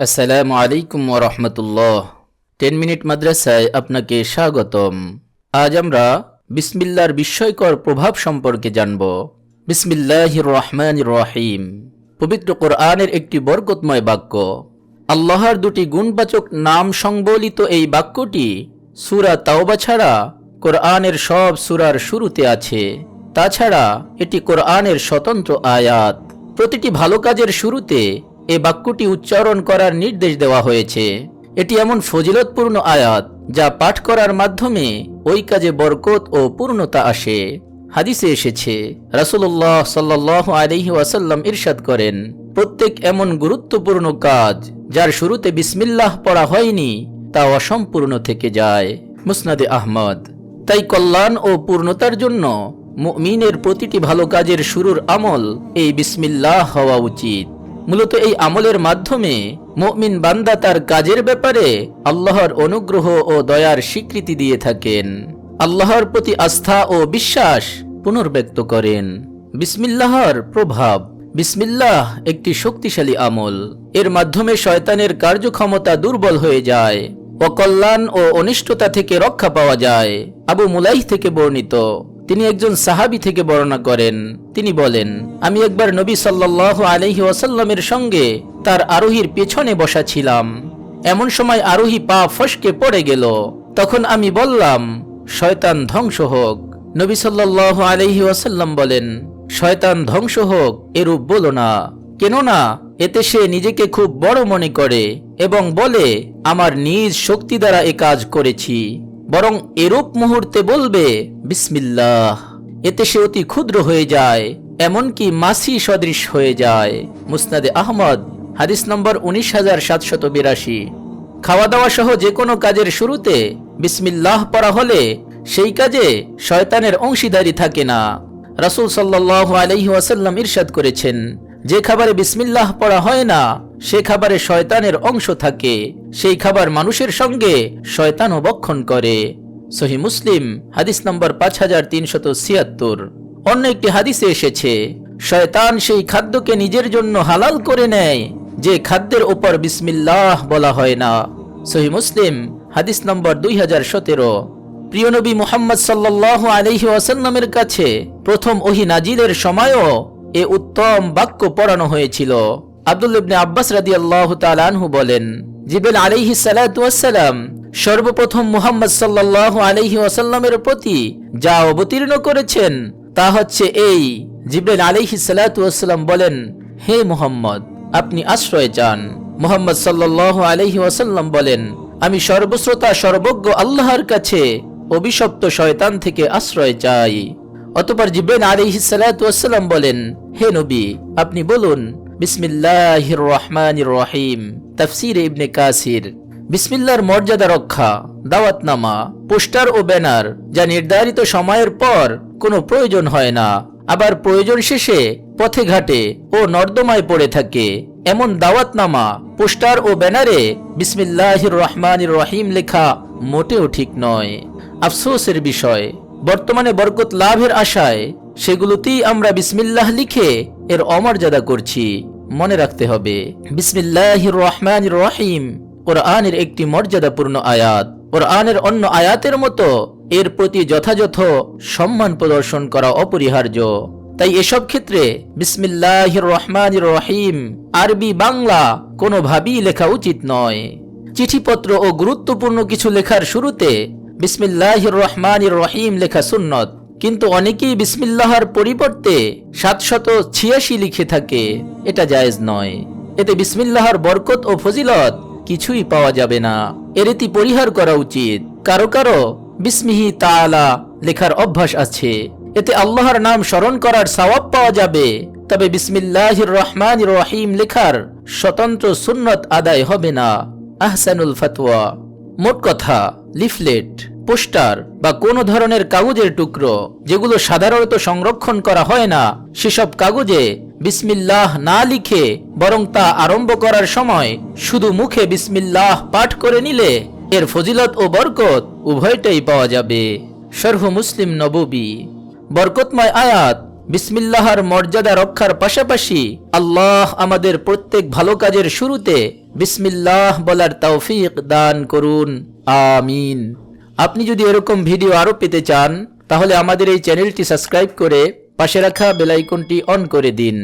আসসালামু আলাইকুম ওরহমতুল্লাহ টেন মিনিট মাদ্রাসায় আপনাকে স্বাগতম। আজ আমরা বিসমিল্লার বিস্ময়কর প্রভাব সম্পর্কে জানব। বিসমিল্লাহ রহমান রহিম। পবিত্র কোরআনের একটি বরকতময় বাক্য। আল্লাহর দুটি গুণবাচক নাম সংবলিত এই বাক্যটি সুরা তাওবা ছাড়া কোরআনের সব সুরার শুরুতে আছে। তাছাড়া এটি কোরআনের স্বতন্ত্র আয়াত। প্রতিটি ভালো কাজের শুরুতে এ বাক্যটি উচ্চারণ করার নির্দেশ দেওয়া হয়েছে। এটি এমন ফজিলতপূর্ণ আয়াত যা পাঠ করার মাধ্যমে ওই কাজে বরকত ও পূর্ণতা আসে। হাদিসে এসেছে, রাসূলুল্লাহ সাল্লাহ আলহি ওয়াসাল্লাম ইরশাদ করেন, প্রত্যেক এমন গুরুত্বপূর্ণ কাজ যার শুরুতে বিসমিল্লাহ পড়া হয়নি, তা অসম্পূর্ণ থেকে যায়। মুসনাদে আহমদ। তাই কল্যাণ ও পূর্ণতার জন্য মুমিনের প্রতিটি ভালো কাজের শুরুর আমল এই বিসমিল্লাহ হওয়া উচিত। মূলত এই আমলের মাধ্যমে মুমিন বান্দা তার কাজের ব্যাপারে আল্লাহর অনুগ্রহ ও দয়ার স্বীকৃতি দিয়ে থাকেন। আল্লাহর প্রতি আস্থা ও বিশ্বাস পুনর্ব্যক্ত করেন। বিসমিল্লাহর প্রভাব। বিসমিল্লাহ একটি শক্তিশালী আমল। এর মাধ্যমে শয়তানের কার্যক্ষমতা দুর্বল হয়ে যায় অকল্যাণ ও অনিষ্টতা থেকে রক্ষা পাওয়া যায়। আবু মুলাইহ থেকে বর্ণিত। তিনি একজন সাহাবি থেকে বর্ণনা করেন। তিনি বলেন, আমি একবার নবী সাল্লাহ আলহি ওয়াসাল্লামের সঙ্গে তার আরোহীর পেছনে বসা ছিলাম। এমন সময় আরোহী পা ফসকে পড়ে গেল। তখন আমি বললাম, শয়তান ধ্বংস হোক। নবী সাল্লাহ আলহি ওয়াসাল্লাম বলেন, শয়তান ধ্বংস হোক, এরূপ বলো না। কেননা, এতে সে নিজেকে খুব বড় মনে করে এবং বলে, আমার নিজ শক্তি দ্বারা এ কাজ করেছি বরং এরূপ মুহূর্তে বলবে, বিসমিল্লাহ। এতে সে অতি ক্ষুদ্র হয়ে যায়, এমনকি মাসি সদৃশ হয়ে যায়। মুসনাদে আহমদ, হাদিস নম্বর উনিশ হাজার সাতশত বিরাশি। খাওয়া দাওয়া সহ যে কোনো কাজের শুরুতে বিসমিল্লাহ পড়া হলে সেই কাজে শয়তানের অংশীদারি থাকে না। রাসুল সাল্লাহ আলহি ওয়াসাল্লাম ইরশাদ করেছেন, যে খাবারে বিসমিল্লাহ পড়া হয় না সে খাবারে শয়তানের অংশ থাকে, সেই খাবার মানুষের সঙ্গে শয়তানও বক্ষণ করে। সহি মুসলিম, হাদিস নম্বর পাঁচ হাজার তিনশত ছিয়াত্তর। অন্য একটি হাদিসে এসেছে, শয়তান সেই খাদ্যকে নিজের জন্য হালাল করে নেয়, যে খাদ্যের ওপর বিসমিল্লাহ বলা হয় না। সহি মুসলিম, হাদিস নম্বর দুই হাজার সতেরো। প্রিয় নবী মোহাম্মদ সাল্লাহ আলহি ওয়াসাল্লামের কাছে প্রথম ওহি নাজিলের সময়ও এ উত্তম বাক্য পড়ানো হয়েছিল। আব্দুল ইবনে আব্বাস রাদি আল্লাহ তালানহু বলেন, জিবেল আলিহি সালাম সর্বপ্রথম মুহাম্মদ সাল্লাহ আলহি ওয়াসাল্লামের প্রতি যা অবতীর্ণ করেছেন তা হচ্ছে এই। জিব্রাইল আলিহি সালাম বলেন, হে মুহাম্মদ, আপনি আশ্রয় চান। মুহাম্মদ সাল্লাহ আলহি ওয়াসাল্লাম বলেন, আমি সর্বশ্রোতা, সর্বজ্ঞ আল্লাহর কাছে অভিশপ্ত শয়তান থেকে আশ্রয় চাই। অতপর জিবেন আলাইহিস সালাতু ওয়াসসালাম বলেন, হে নবী, আপনি বলুন বিসমিল্লাহির রহমানির রহিম। তাফসীর ইবনে কাসির। বিসমিল্লাহর মর্যাদা রক্ষা, দাওয়াতনামা, পোস্টার ও ব্যানার যা নির্ধারিত সময়ের পর কোনো প্রয়োজন হয় না, আবার প্রয়োজন শেষে পথে ঘাটে ও নর্দমায় পড়ে থাকে। এমন দাওয়াতনামা, পোস্টার ও ব্যানারে বিসমিল্লাহির রহমানির রহিম লেখা মোটেও ঠিক নয়। আফসোসের বিষয়, বর্তমানে বরকত লাভের আশায় সেগুলোতেই আমরা বিসমিল্লাহ লিখে এর অমর্যাদা করছি, মনে রাখতে হবে। বিসমিল্লাহ রহমান রহিম। কোরআনের একটি মর্যাদাপূর্ণ আয়াত। কোরআনের অন্য আয়াতের মতো এর প্রতি যথাযথ সম্মান প্রদর্শন করা অপরিহার্য। তাই এসব ক্ষেত্রে বিসমিল্লাহ রহমান রহিম আরবি বাংলা কোনোভাবেই লেখা উচিত নয়। চিঠিপত্র ও গুরুত্বপূর্ণ কিছু লেখার শুরুতে বিসমিল্লাহ রহমান রহিম লেখা সুন্নত। কিন্তু অনেকেই বিসমিল্লাহর পরিবর্তে সাতশত ছিয়াশি লিখে থাকে। এটা জায়েজ নয়। এতে বিসমিল্লাহর বরকত ও ফজিলত কিছুই পাওয়া যাবে না। এর এটি পরিহার করা উচিত। কারও কারও বিসমিহি তাআলা লেখার অভ্যাস আছে। এতে আল্লাহর নাম স্মরণ করার সওয়াব পাওয়া যাবে। তবে বিসমিল্লাহির রহমান রহিম লেখার স্বতন্ত্র সুন্নত আদায় হবে না। আহসানুল ফতোয়া মোট কথা, লিফলেট। পোস্টার বা কোনো ধরনের কাগজের টুকরো, যেগুলো সাধারণত সংরক্ষণ করা হয় না, সেসব কাগজে বিসমিল্লাহ না লিখে বরং তা আরম্ভ করার সময় শুধু মুখে বিসমিল্লাহ পাঠ করে নিলে এর ফজিলত ও বরকত উভয়টাই পাওয়া যাবে। সর্ব মুসলিম নববী। বরকতময় আয়াত, বিসমিল্লাহর মর্যাদা রক্ষার পাশাপাশি আল্লাহ আমাদের প্রত্যেক ভালো কাজের শুরুতে বিসমিল্লাহ বলার তৌফিক দান করুন। আমিন। আপনি যদি এরকম ভিডিও আরও পেতে চান, তাহলে আমাদের এই চ্যানেলটি সাবস্ক্রাইব করে পাশে রাখা বেলাইকনটি অন করে দিন।